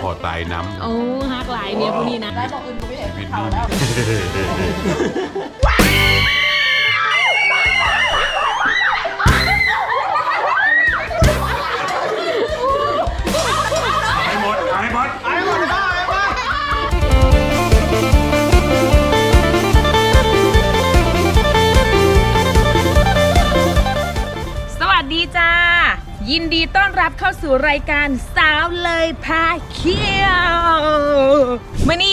ขอตายน้ำโอ้ฮักหลายเมียผู้นี้นะได้บอกอื่นกูไม่เห็นชีวิตเขานู่นแล้วให้หมดให้หมดไอ้หมดได้ไอ้สวัสดีจ้ายินดีต้อนรับ เข้าสู่รายการสาวเลยพาเคี่ยว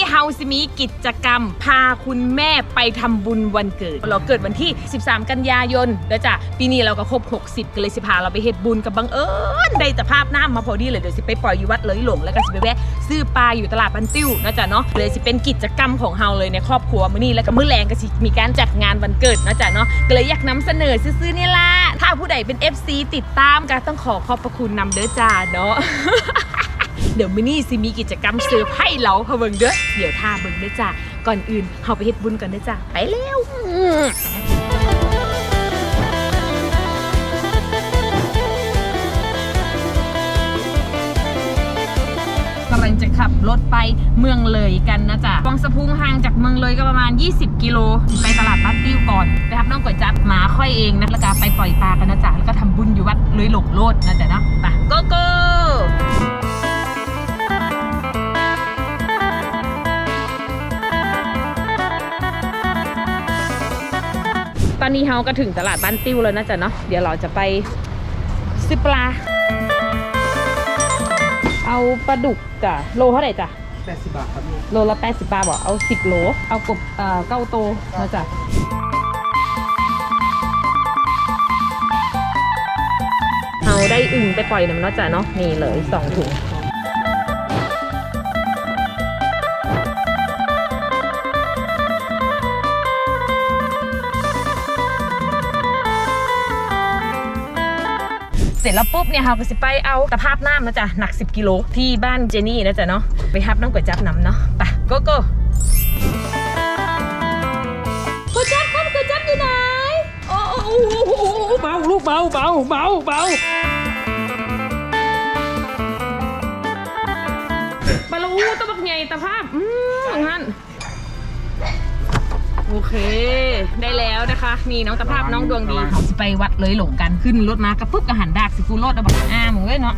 เฮาสิมีกิจกรรม พาคุณแม่ไปทำบุญวันเกิด เราเกิดวันที่ 13 กันยายนเด้อจ้ะปีนี้เราก็ครบ 60กันเลยสิพาเราไปเฮ็ดบุญกับบังเอิญได้แต่ภาพหน้ำมาพอดีเลยเดี๋ยวสิไปปล่อยอยู่วัดเลยหลงแล้วก็สิไปแวะซื้อปลาอยู่ตลาดปันติ้วนะจ๊ะเนาะเลยสิเป็นกิจกรรมของเฮาเลยในครอบครัวมื้อนี้แล้วก็มื้อแรงก็สิมีการจัดงานวันเกิดนะจ๊ะเนาะก็เลยอยากนำเสนอซื้อๆนี่ล่ะถ้าผู้ใดเป็น FC ติดตามก็ต้องขอขอบพระคุณนำเด้อจ้าเนาะ เดี๋ยวมินี่สิมีกิจกรรมเซอร์ไพรส์เราเฮาเบิงเด้อเดี๋ยวท่าเบิงเด้อจ้าก่อนอื่นเฮาไปเฮ็ดบุญกันเด้อจ้าไปเร็วกำลังจะขับรถไปเมืองเลยกันนะจ๊ะวังสะพุงห่างจากเมืองเลยก็ประมาณ 20 กิโล ไปตลาดบ้านติ้วก่อน ไปทับน้องก๋วยจับหมาค่อยเองนะ แล้วก็ไปปล่อยปลากันนะจ๊ะ แล้วก็ทำบุญอยู่วัดเลยหลกโลดนะจ๊ะเนาะ อนนี้เฮาก็ถึงตลาดบ้านติ้วแล้วนะจ๊ะเนาะเดี๋ยวเราจะไปซื้อปลา เอาปลาดุกจ้ะโลเท่าไหร่จ้ะแปดสิบบาทครับพี่โลละ80บาทบอกเอา 10 โล เอากบเอ่อเก้าโตนะจ๊ะเอาได้อึ่งไปปล่อยน้ำเนาะจ้ะเนาะนี่เลยสองถุง เสร็จแล้วปุ๊บเนี่ยเราก็สิไปเอาตะภาพน้ำนะจ๊ะหนัก 10 กิโลที่บ้านเจนี่นะจ๊ะเนาะไปทับน้องก๋วยจับน้ำเนาะไปโกโก้ก๋วยจับครับก๋วยจับอยู่ไหนโอ้โหเบาลูกเบาเบาเบาเบาปลาลูตะบักใหญ่ตะภาพอืมงั้น โอเค ได้แล้วนะคะ นี่น้องตะภาพน้องดวงดีเขาสิไปวัดเลยหลงกันขึ้นรถมากระปุ๊บกระหันดากสิฟูรถเอาบอกอ้ามึงเว้ยเนาะ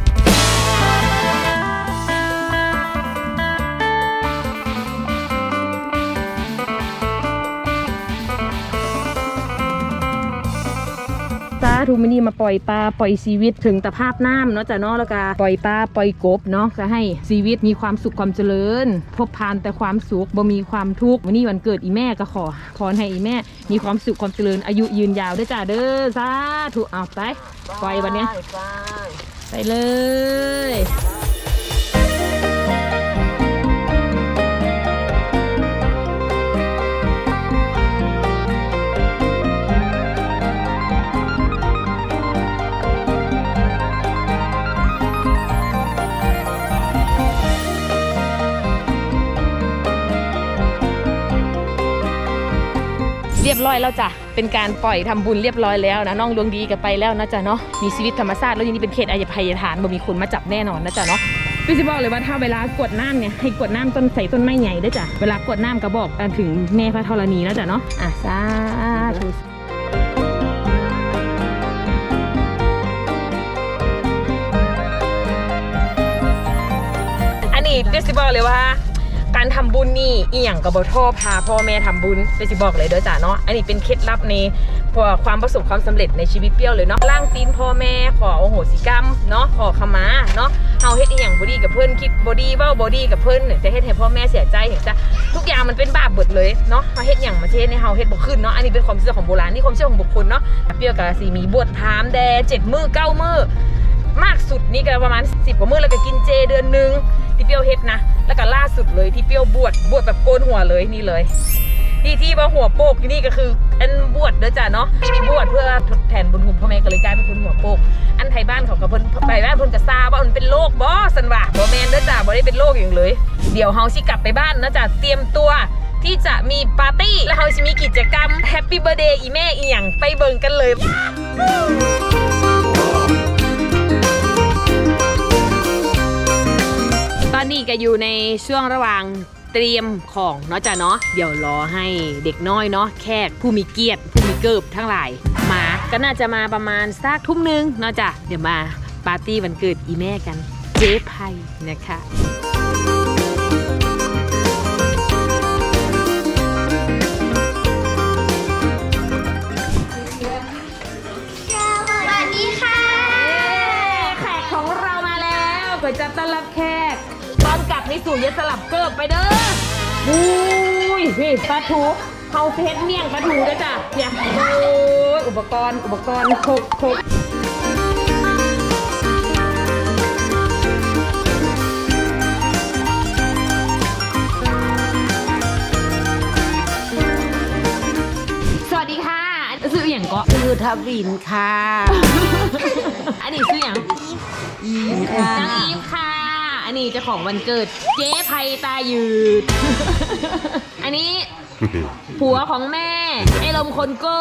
สาธุมินีมาปล่อยปลาปล่อยชีวิตถึงตะภาพน้ำเนาะจ้ะเนาะแล้วก็ปล่อยปลาปล่อยกบเนาะก็ให้ชีวิตมีความสุขความเจริญ พบพานแต่ความสุขบ่มีความทุกข์วันนี้วันเกิดอีแม่ก็ขอพรให้อีแม่ มีความสุขความเจริญอายุยืนยาวด้วยจ้าเด้อสาธุเอาไปปล่อยวันเนี้ยไปไปเลย รียบร้อยแล้วจ้ะ เป็นการปล่อยทำบุญเรียบร้อยแล้วนะน้องดวงดีกันไปแล้วนะจ๊ะเนาะ มีชีวิตธรรมชาติแล้วยังนี้เป็นเขตอายภัยทานบ่มีคนมาจับแน่นอนนะจ๊ะเนาะพี่จะบอกเลยว่าถ้าเวลากดน้ำเนี่ยให้กดน้ำต้นใส่ต้นไม้ใหญ่ด้วยจ้ะ เวลากดน้ำก็บอกถึงแม่พระธรณีนะจ๊ะเนาะ อะสาธุอันนี้เดซิบอกเลยว่า การทำบุญนี่อีหยังกับบท่อพาพ่อแม่ทำบุญเดซิบอกเลยเด้อจ้ะเนาะอันนี้เป็นเคล็ดลับในพวกความประสบความสำเร็จในชีวิตเปรี้ยวเลยเนาะล่างตีนพ่อแม่ขอโอโหสิกรรมเนาะขอขมาเนาะเฮาเฮ็ดอีหยังบอดี้กับเพื่อนคิดบอดี้ว้าบอดี้กับเพื่อนจะเฮ็ดให้พ่อแม่เสียใจเห็นจ้ะทุกอย่างมันเป็นบาปเบิดเลยเนาะเฮาเฮ็ดหยังมาเช่นให้เฮาเฮ็ดบ่ขึ้นเนาะอันนี้เป็นความเชื่อของโบราณนี่ความเชื่อของบุคคลเนาะเปรี้ยวกับสีมีบวชพามแดเจ็ดมือเก้ามือ มากสุดนี่ก็ประมาณ 10กว่ามื้อแล้วก็กินเจเดือนหนึงที่เปรี้ยวเฮ็ดนะ แล้วก็ล่าสุดเลยที่เปรี้ยวบวชบวชแบบโกนหัวเลยนี่เลย ที่ที่ว่าหัวโปกที่นี่ก็คืออันบวชเด้อจ้ะเนาะบวชเพื่อทดแทนบุญคุณพ่อแม่ก็เลยกลายเป็นคนหัวโปก อันไทยบ้านเขากับเพิ่นไปบ้านเพิ่นก็ทราบว่ามันเป็นโรคบ่สันว่าบ่แม่นเด้อจ้ะบ่ได้เป็นโรคอย่างเลย เดี๋ยวเฮาสิกลับไปบ้านนะจ้ะเตรียมตัวที่จะมีปาร์ตี้ แล้วเฮาสิมีกิจกรรมแฮปปี้เบ t ร์เดย์อีแม่อีหยังไปเบิ่งกันเลย นี่ก็อยู่ในช่วงระหว่างเตรียมของเนาะจ้ะเนาะเดี๋ยวรอให้เด็กน้อยเนาะแขกผู้มีเกียรติผู้มีเกิบทั้งหลายมาก็น่าจะมาประมาณสักทุ่มหนึงเนาะจ้ะเดี๋ยวมาปาร์ตี้วันเกิดอีแม่กัน เจ๊ไพนะคะ อนกลับนี่สู่ยะสลับเกิบไปเด้ออุ้ยพี่ปลาทูเขาเพชรเมี่ยงปลาทูด้วยจ้ะเนี่ยโอ้ยอุปกรณ์อุปกรณ์ครบครบสวัสดีค่ะซื้ออย่างก็คือทวินค่ะ อันนี้ซื้ออย่างอีค่ะนางอีฟค่ะ อันนี้เจ้าของวันเกิด เจ๊ไพตายืด อันนี้ผัวของแม่ ไอ้ลมคนโก้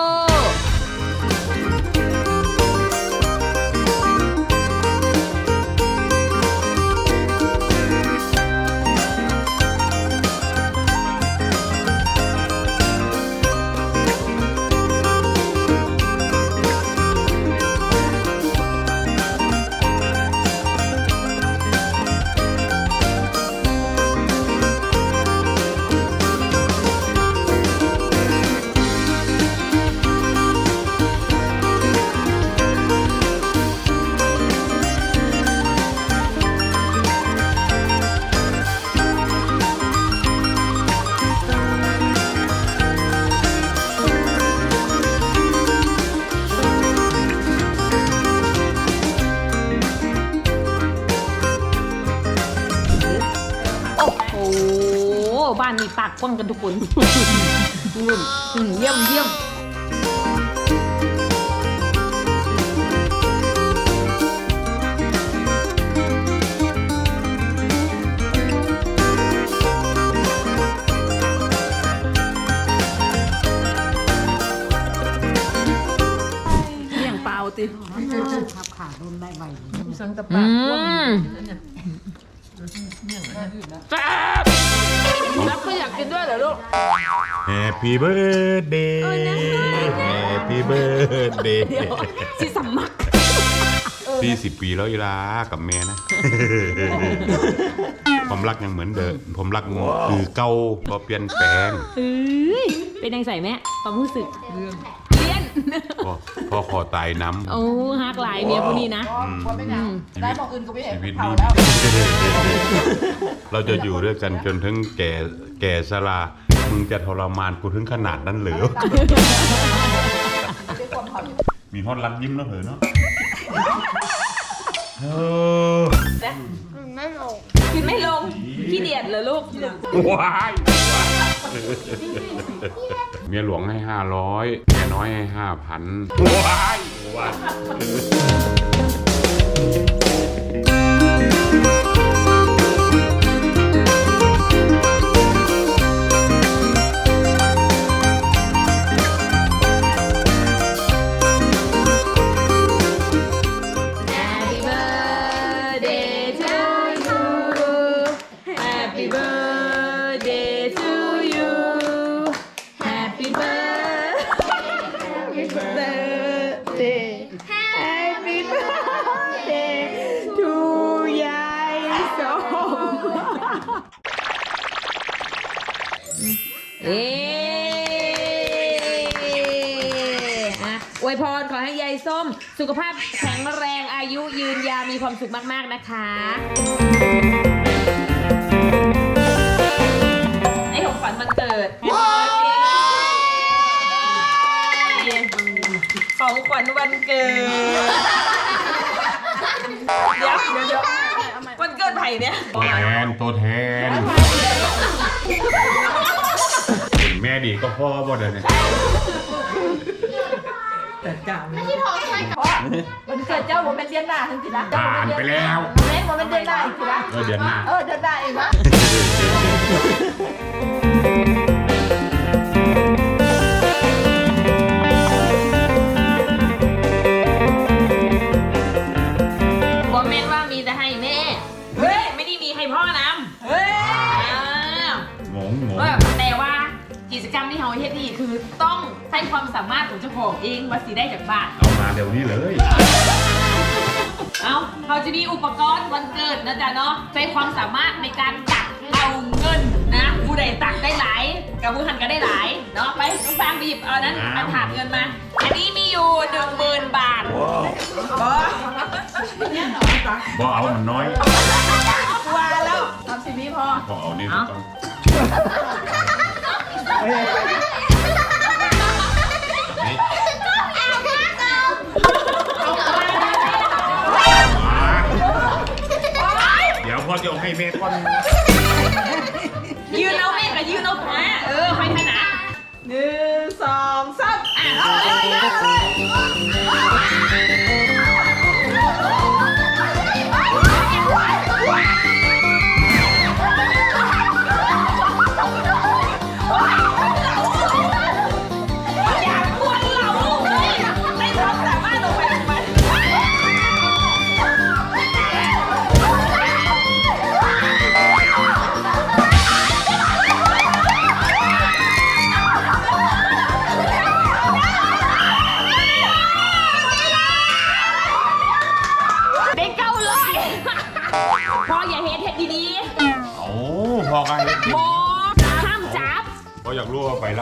านนี้ปากกว้างกันทุกคนอืมอืมเยี่ยมเยี่ยมอย่างเปล่าติขับขาโดนได้ไหวอืม Happy birthday Happy birthday สิสัมมักพี่สิบปีแล้วอีลากับแม่นะผมรักยังเหมือนเดิมผมรักคือเก่าพอเปลี่ยนแปลงเฮ้ยเป็นยังใส่แม่ความรู้สึกเลี้ยนพอพอขอตายน้ำโอ้ฮักหลายเมียผู้นี้นะอืมได้บอกอื่นก็ไม่เห็นชีวิตเผานี้แล้วเราจะอยู่ด้วยกันจนถึงแก่แก่ชรา มึงจะทรมานกูถึงขนาดนั้นเหรือมีฮอตรักยิ้มแล้วเหรอเนาะเออไม่ลงกินไม่ลงขี้เดียดเหรอลูกว้ายเมียหลวงให้ห้าร้อยเมียน้อยให้ห้าพันว้ายว้าย ส้มสุขภาพแข็งแรงอายุยืนยาวมีความสุขมาก ๆ นะคะไอ้ของขวัญวันเกิด ของขวัญวันเกิด เดี๋ยวเดี๋ยวเดี๋ยววันเกิดไผ่เนี่ย ตัวแทนตัวแทนแม่ดีก็พ่อบ่เดี๋ยวนี้ มันเกิดเจ้าผมเป็นเดือนหน้าถึงสิละผ่านไปแล้วเล่นผมเป็นเดือนหน้าอีกสิละเออเดือนหน้าเออเดือนหน้าเองนะ ต้องใช้ความสามารถของเจ้าของเองว่าสิได้จากบ้าน เอามาเดี๋ยวนี้เลย เอาเราจะมีอุปกรณ์วันเกิดนะจ๊ะเนาะใช้ความสามารถในการตักเอาเงินนะผู้ใดตักได้หลายกับผู้หันก็ได้หลายเนาะไปน้องฟางบีบเอานั้นเอาถาดเงินมา อันนี้มีอยู่หนึ่งหมื่นบาทบ่เอามันน้อย ว่าแล้วทำสิมีพอบ่เอานี่เอาต้องนี่ เดี๋ยวพ่อจะเอาให้เมฆก่อนยืนเอาแม่กับยืนเอาขาเออคอยถนัดหนึ่งสองสามอะเอาเลยเอาเลย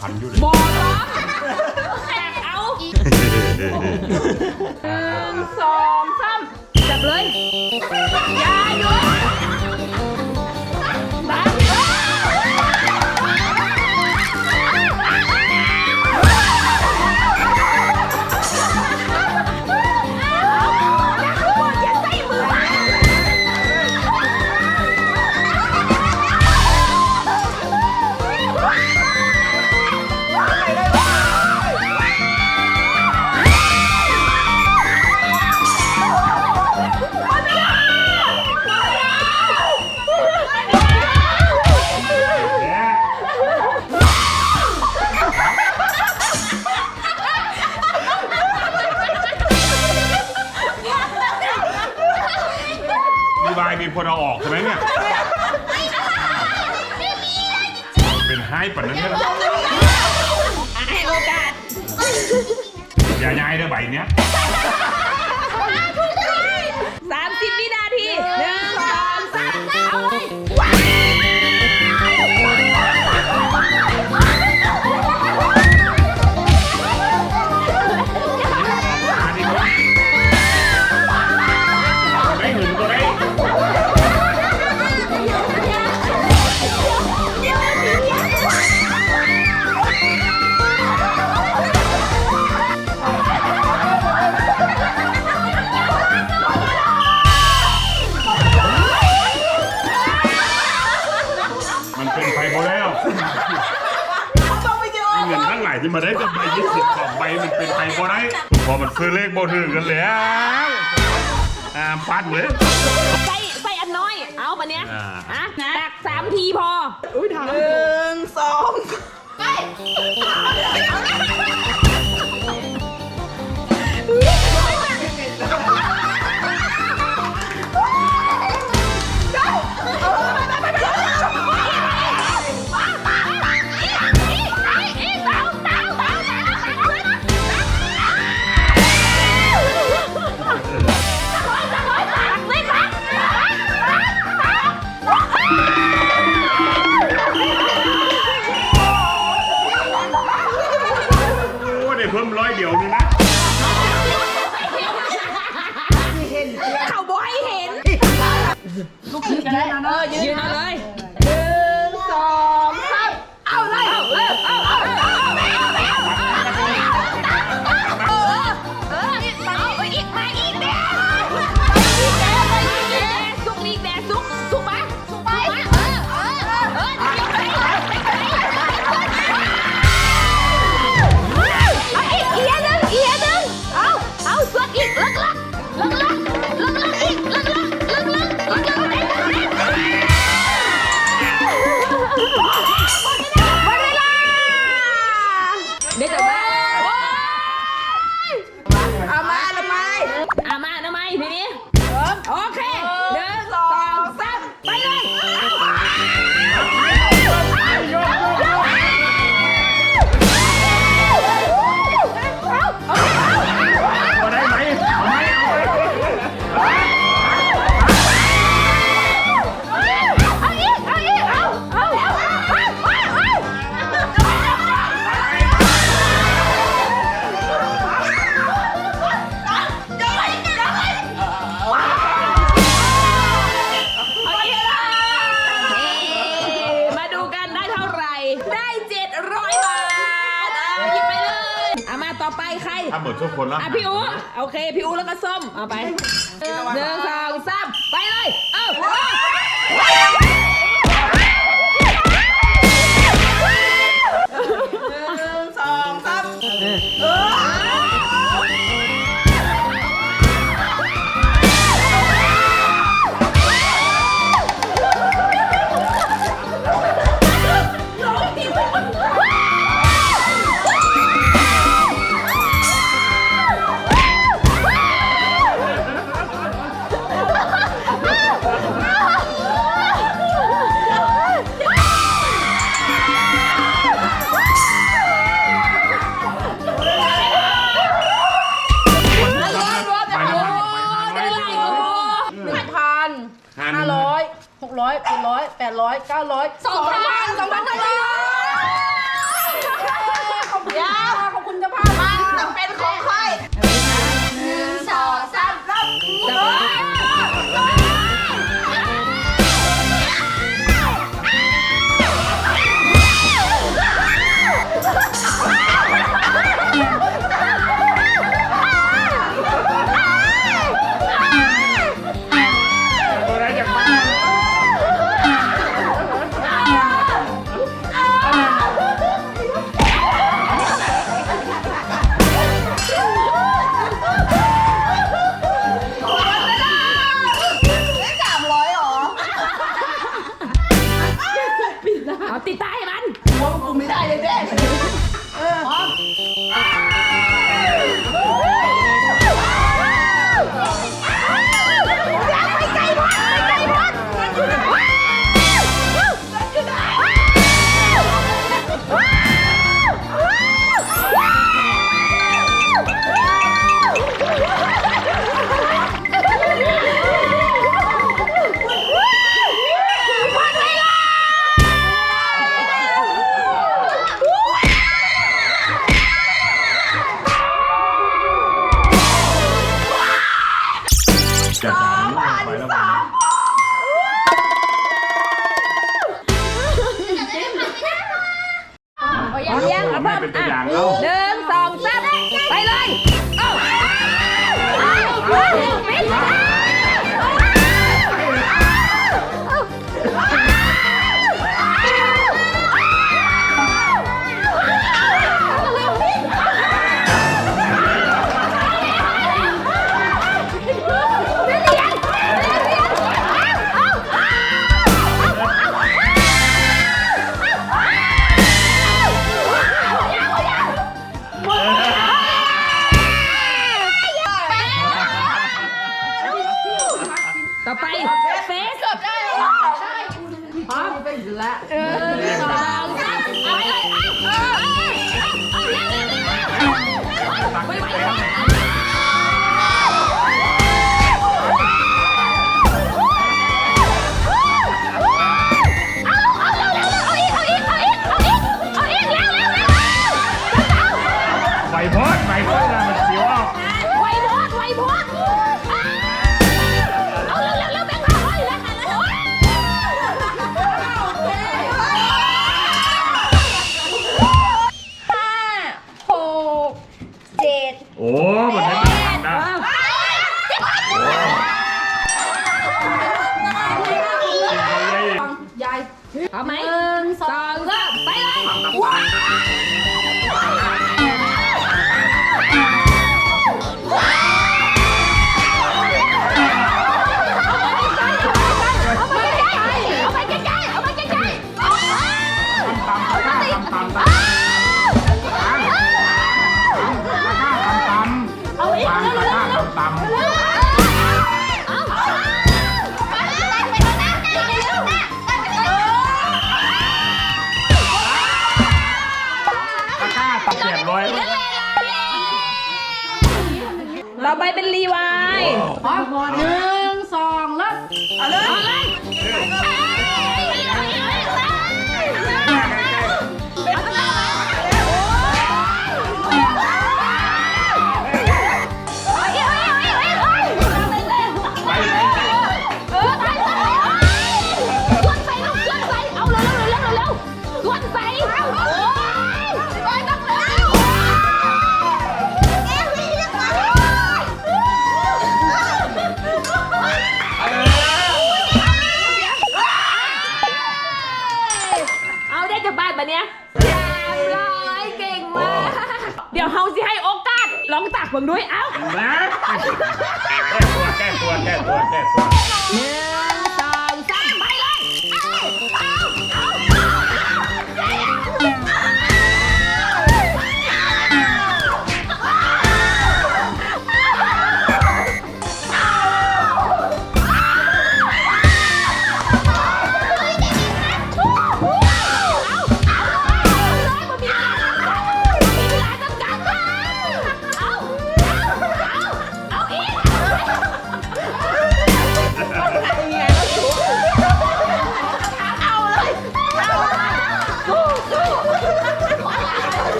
พันอยู่เลยบอล็อกแตกเอาหนึ่งสองสามจับเลยอย่า ป็นไฮปันนั้นเนี่ยให้โอกาสอย่าย้ายเด้อใบเนี้ย พอมันซื้อเลขบ่ถึงกันแล้วอ่าปัดเลยใส่ใส่อันน้อย เอาปะเนี้ยอ่าอะตักสามทีพอหนึ่งสองโ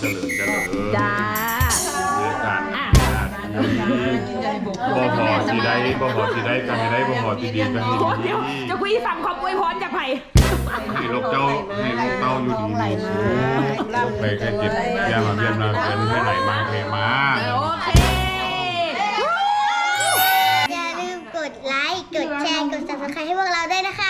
เจริญเจริญจ้าเยอะกันบ่พอสิได้บ่พอสิได้ก็ให้ได้บ่พอสิดีก็ให้โอ้ดีเดี๋ยวจะคุยฟังคำอวยพรจากไผ่ให้ลูกเจ้าให้ลูกเต้าอยู่ดีมีสุขไปแค่จิตอย่ามาเยี่ยมเราเกินให้ไหลมาเทมาโอเคอย่าลืมกดไลค์ กดแชร์ กด subscribe ให้พวกเราด้วยนะคะ